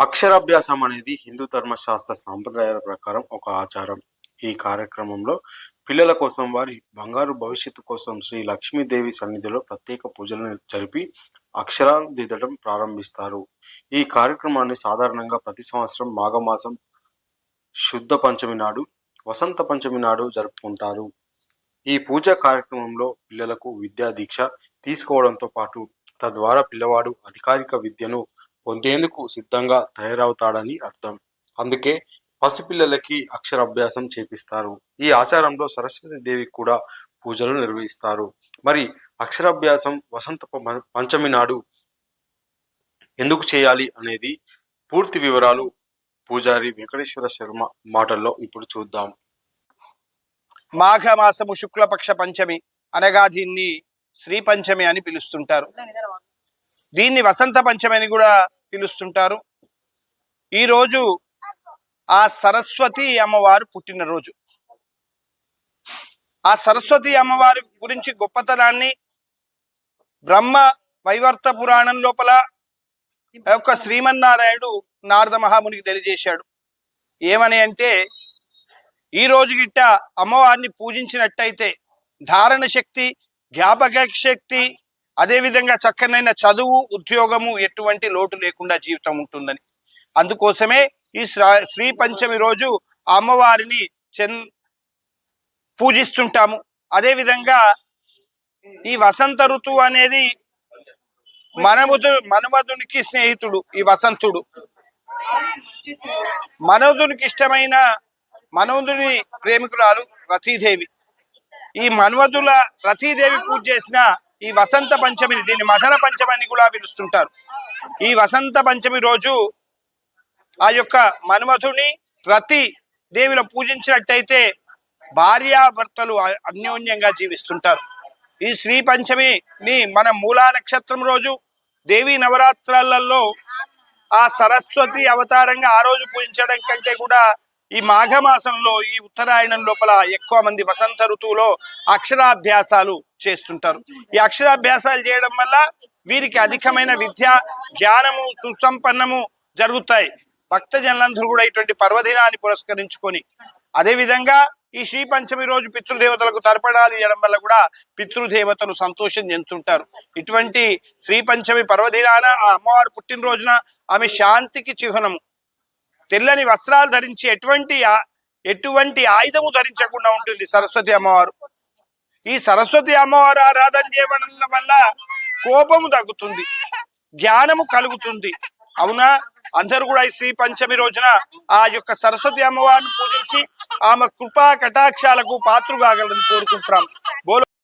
అక్షరాభ్యాసం అనేది హిందూ ధర్మశాస్త్ర సాంప్రదాయాల ప్రకారం ఒక ఆచారం. ఈ కార్యక్రమంలో పిల్లల కోసం వారి బంగారు భవిష్యత్తు కోసం శ్రీ లక్ష్మీదేవి సన్నిధిలో ప్రత్యేక పూజలను జరిపి అక్షరాలు దిద్దడం ప్రారంభిస్తారు. ఈ కార్యక్రమాన్ని సాధారణంగా ప్రతి సంవత్సరం మాఘమాసం శుద్ధ పంచమి నాడు వసంత పంచమి నాడు జరుపుకుంటారు. ఈ పూజా కార్యక్రమంలో పిల్లలకు విద్యా దీక్ష తీసుకోవడంతో పాటు తద్వారా పిల్లవాడు అధికారిక విద్యను పొందేందుకు సిద్ధంగా తయారవుతాడని అర్థం. అందుకే పసిపిల్లలకి అక్షరాభ్యాసం చేపిస్తారు. ఈ ఆచారంలో సరస్వతి దేవి కూడా పూజలు నిర్వహిస్తారు. మరి అక్షరాభ్యాసం వసంత పంచమి నాడు ఎందుకు చేయాలి అనేది పూర్తి వివరాలు పూజారి వెంకటేశ్వర శర్మ మాటల్లో ఇప్పుడు చూద్దాం. మాఘమాసము శుక్లపక్ష పంచమి అనగా దీన్ని శ్రీ పంచమి అని పిలుస్తుంటారు. దీన్ని వసంత పంచమి అని కూడా పిలుస్తుంటారు. ఈ రోజు ఆ సరస్వతి అమ్మవారు పుట్టినరోజు. ఆ సరస్వతి అమ్మవారి గురించి గొప్పతనాన్ని బ్రహ్మ వైవర్త పురాణం లోపల యొక్క శ్రీమన్నారాయణుడు నారద మహామునికి తెలియజేశాడు. ఏమని అంటే ఈ రోజు గిట్ట అమ్మవారిని పూజించినట్టయితే ధారణ శక్తి జ్ఞాపక శక్తి అదేవిధంగా చక్కనైన చదువు ఉద్యోగము ఎటువంటి లోటు లేకుండా జీవితం ఉంటుందని. అందుకోసమే ఈ శ్రా- శ్రీ పంచమి రోజు అమ్మవారిని చెన్ పూజిస్తుంటాము. అదేవిధంగా ఈ వసంత ఋతువు అనేది మనముదు మనమధునికి స్నేహితుడు ఈ వసంతుడు. మనోదునికి ఇష్టమైన మనోదుని ప్రేమికురాలు రతీదేవి. ఈ మన్వదుల రతీదేవి పూజ చేసిన ఈ వసంత పంచమిని దీన్ని మదన పంచమి అని కూడా పిలుస్తుంటారు. ఈ వసంత పంచమి రోజు ఆ యొక్క మన్మధుని రతి దేవిలో పూజించినట్టయితే భార్యాభర్తలు అన్యోన్యంగా జీవిస్తుంటారు. ఈ శ్రీ పంచమిని మన మూలా నక్షత్రం రోజు దేవీ నవరాత్రాలలో ఆ సరస్వతి అవతారంగా ఆ రోజు పూజించడం కంటే కూడా ఈ మాఘమాసంలో ఈ ఉత్తరాయణం లోపల ఎక్కువ మంది వసంత ఋతువులో అక్షరాభ్యాసాలు చేస్తుంటారు. ఈ అక్షరాభ్యాసాలు చేయడం వల్ల వీరికి అధికమైన విద్య జ్ఞానము సుసంపన్నము జరుగుతాయి. భక్తజనులందరూ కూడా ఇటువంటి పర్వదినాన్ని పురస్కరించుకొని అదే విధంగా ఈ శ్రీ పంచమి రోజు పితృదేవతలకు తర్పణాలు ఇవ్వడం వల్ల కూడా పితృదేవతలు సంతోషం చెందుతుంటారు. ఇటువంటి శ్రీ పంచమి పర్వదినాన ఆ అమ్మవారు పుట్టినరోజున ఆమె శాంతికి చిహ్నము. తెల్లని వస్త్రాలు ధరించి ఎటువంటి ఎటువంటి ఆయుధము ధరించకుండా ఉంటుంది సరస్వతి అమ్మవారు. ఈ సరస్వతి అమ్మవారు ఆరాధన చేయడం వల్ల కోపము తగ్గుతుంది జ్ఞానము కలుగుతుంది. అవునా? అందరూ కూడా ఈ శ్రీ పంచమి రోజున ఆ యొక్క సరస్వతి అమ్మవారిని పూజించి ఆమె కృపా కటాక్షాలకు పాత్రు కోరుకుంటున్నాం. కోరుకుంటున్నాం